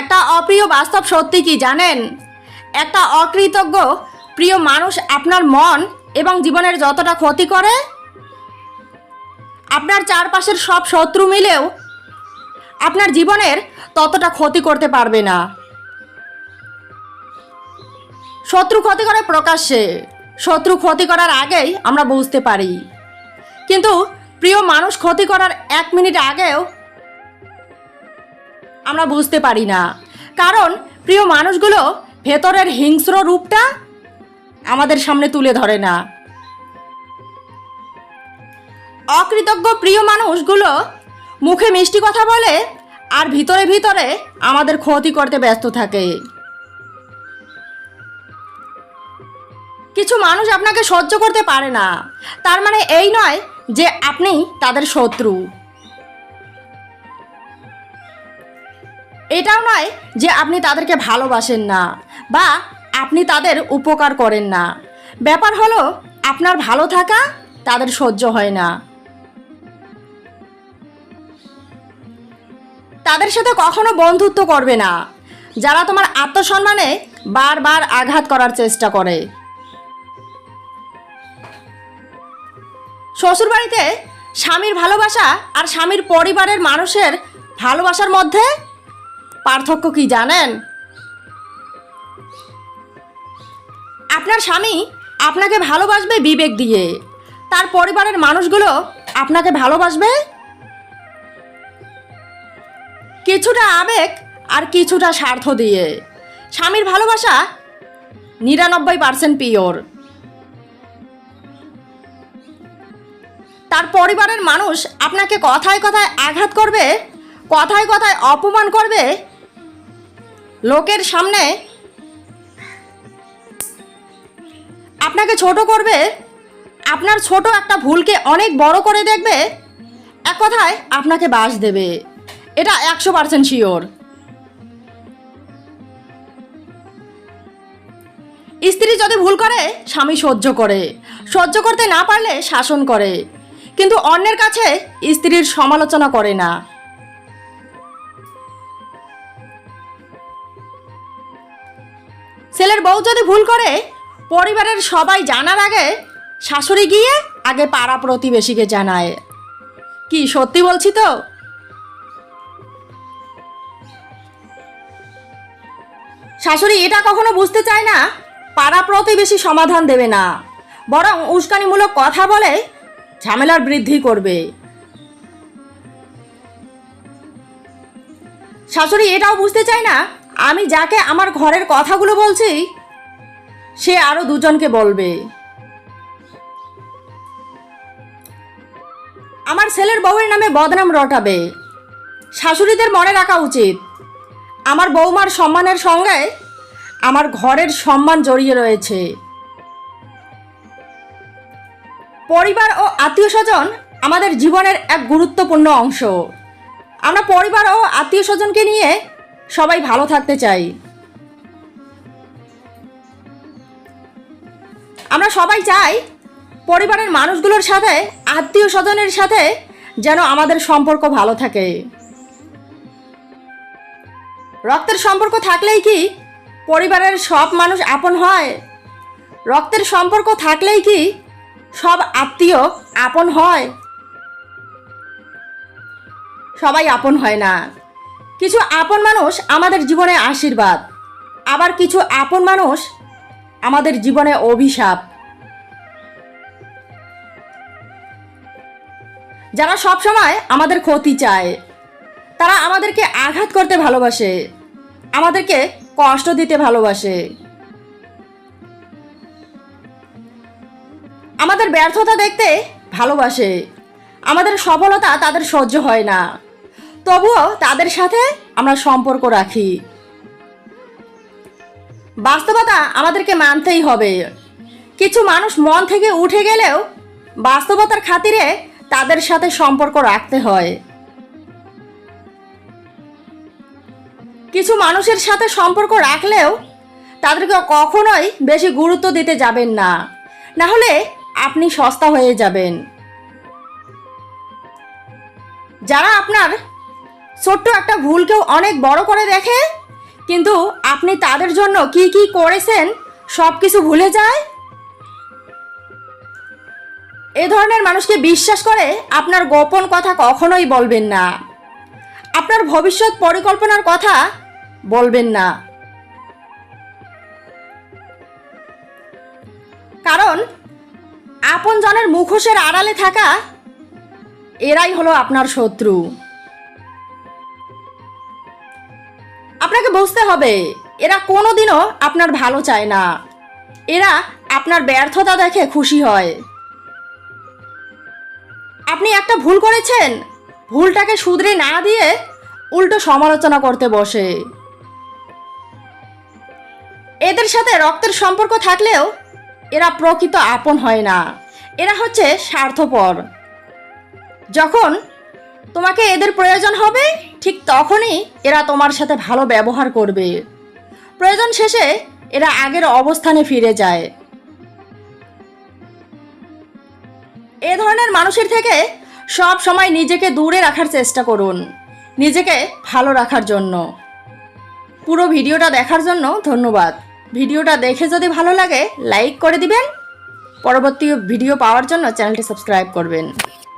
একটা অপ্রিয় বাস্তব সত্যি কি জানেন? একটা অকৃতজ্ঞ, প্রিয় মানুষ আপনার মন এবং জীবনের যতটা ক্ষতি করে, আপনার চারপাশের সব শত্রু মিলেও আপনার জীবনের ততটা ক্ষতি করতে পারবে না। শত্রু ক্ষতি করে প্রকাশ্যে, শত্রু ক্ষতি করার আগেই আমরা বুঝতে পারি। কিন্তু প্রিয় মানুষ ক্ষতি করার এক মিনিট আগেও আমরা বুঝতে পারি না। কারণ প্রিয় মানুষগুলো ভেতরের হিংস্র রূপটা আমাদের সামনে তুলে ধরে না। অকৃতজ্ঞ প্রিয় মানুষগুলো মুখে মিষ্টি কথা বলে আর ভিতরে ভিতরে আমাদের ক্ষতি করতে ব্যস্ত থাকে। কিছু মানুষ আপনাকে সহ্য করতে পারে না। তার মানে এই নয় যে আপনি তাদের শত্রু। এটাও নয় যে আপনি তাদেরকে ভালোবাসেন না বা আপনি তাদের উপকার করেন না। ব্যাপার হলো, আপনার ভালো থাকা তাদের সহ্য হয় না। তাদের সাথে কখনো বন্ধুত্ব করবে না। যারা তোমার আত্মসম্মানে বারবার আঘাত করার চেষ্টা করে। শ্বশুরবাড়িতে স্বামীর ভালোবাসা আর স্বামীর পরিবারের মানুষের ভালোবাসার মধ্যে পার্থক্য কি জানেন? আপনার স্বামী আপনাকে ভালোবাসবে বিবেক দিয়ে। তার পরিবারের মানুষগুলো আপনাকে ভালোবাসবে? কিছুটা আবেগ আর কিছুটা স্বার্থ দিয়ে। স্বামীর ভালোবাসা নিরানব্বই পার্সেন্ট পিওর। তার পরিবারের মানুষ আপনাকে কথায় কথায় আঘাত করবে, কথায় কথায় অপমান করবে লোকের সামনে আপনাকে ছোট করবে, আপনার ছোট একটা ভুলকে অনেক বড় করে দেখবে, এক কথায় আপনাকে বাস দেবে। এটা একশো পার্সেন্ট শিওর স্ত্রী যদি ভুল করে, স্বামী সহ্য করে। সহ্য করতে না পারলে শাসন করে। কিন্তু অন্যের কাছে স্ত্রীর সমালোচনা করে না। ছেলের বউ যদি ভুল করে, পরিবারের সবাই জানার আগে শাশুড়ি গিয়ে আগে পাড়া প্রতিবেশীকে জানায়। কি সত্যি বলছি তো? শাশুড়ি এটা কখনো বুঝতে চায় না, পাড়া প্রতিবেশী সমাধান দেবে না। বরং উস্কানিমূলক কথা বলে ঝামেলার বৃদ্ধি করবে। শাশুড়ি এটাও বুঝতে চায় না আমি যাকে আমার ঘরের কথাগুলো বলছি, সে আরও দুজনকে বলবে। আমার ছেলের বউয়ের নামে বদনাম রটাবে। শাশুড়িদের মনে রাখা উচিত। আমার বৌমার সম্মানের সঙ্গে আমার ঘরের সম্মান জড়িয়ে রয়েছে। পরিবার ও আত্মীয় স্বজন আমাদের জীবনের এক গুরুত্বপূর্ণ অংশ। আমরা পরিবার ও আত্মীয় স্বজনকে নিয়ে সবাই ভালো থাকতে চাই। আমরা সবাই চাই পরিবারের মানুষগুলোর সাথে আত্মীয় স্বজনের সাথে যেন আমাদের সম্পর্ক ভালো থাকে। রক্তের সম্পর্ক থাকলেই কি পরিবারের সব মানুষ আপন হয়? রক্তের সম্পর্ক থাকলেই কি সব আত্মীয় আপন হয়? সবাই আপন হয় না। কিছু আপন মানুষ আমাদের জীবনে আশীর্বাদ। আবার কিছু আপন মানুষ আমাদের জীবনে অভিশাপ। যারা সব সময় আমাদের ক্ষতি চায়, তারা আমাদেরকে আঘাত করতে ভালোবাসে, আমাদেরকে কষ্ট দিতে ভালোবাসে। আমাদের ব্যর্থতা দেখতে ভালোবাসে, আমাদের সফলতা তাদের সহ্য হয় না। তবুও তাদের সাথে আমরা সম্পর্ক রাখি। বাস্তবতা আমাদেরকে মানতেই হবে। কিছু মানুষ মন থেকে উঠে গেলেও বাস্তবতার খাতিরে তাদের সাথে সম্পর্ক রাখতে হয়। কিছু মানুষের সাথে সম্পর্ক রাখলেও তাদেরকে কখনোই বেশি গুরুত্ব দিতে যাবেন না। না হলে আপনি সস্তা হয়ে যাবেন। যারা আপনার ছোট্ট একটা ভুলকেও অনেক বড় করে দেখে? কিন্তু আপনি তাদের জন্য কি কি করেছেন, সব কিছু ভুলে যায়? এ ধরনের মানুষকে বিশ্বাস করে আপনার গোপন কথা কখনোই বলবেন না। আপনার ভবিষ্যৎ পরিকল্পনার কথা বলবেন না। কারণ আপনজনের মুখোশের আড়ালে থাকা এরাই হলো আপনার শত্রু। আপনাকে বুঝতে হবে, এরা কোনোদিনও আপনার ভালো চায় না। এরা আপনার ব্যর্থতা দেখে খুশি হয়। আপনি একটা ভুল করেছেন, ভুলটাকে শুধরে না দিয়ে উল্টো সমালোচনা করতে বসে। এদের সাথে রক্তের সম্পর্ক থাকলেও এরা প্রকৃত আপন হয় না। এরা হচ্ছে স্বার্থপর। যখন তোমাকে এদের প্রয়োজন হবে? ঠিক তখনই এরা তোমার সাথে ভালো ব্যবহার করবে। প্রয়োজন শেষে এরা আগের অবস্থানে ফিরে যায়। এ ধরনের মানুষের থেকে সব সময় নিজেকে দূরে রাখার চেষ্টা করুন। নিজেকে ভালো রাখার জন্য। পুরো ভিডিওটা দেখার জন্য ধন্যবাদ। ভিডিওটা দেখে যদি ভালো লাগে, লাইক করে দিবেন। পরবর্তী ভিডিও পাওয়ার জন্য চ্যানেলটি সাবস্ক্রাইব করবেন।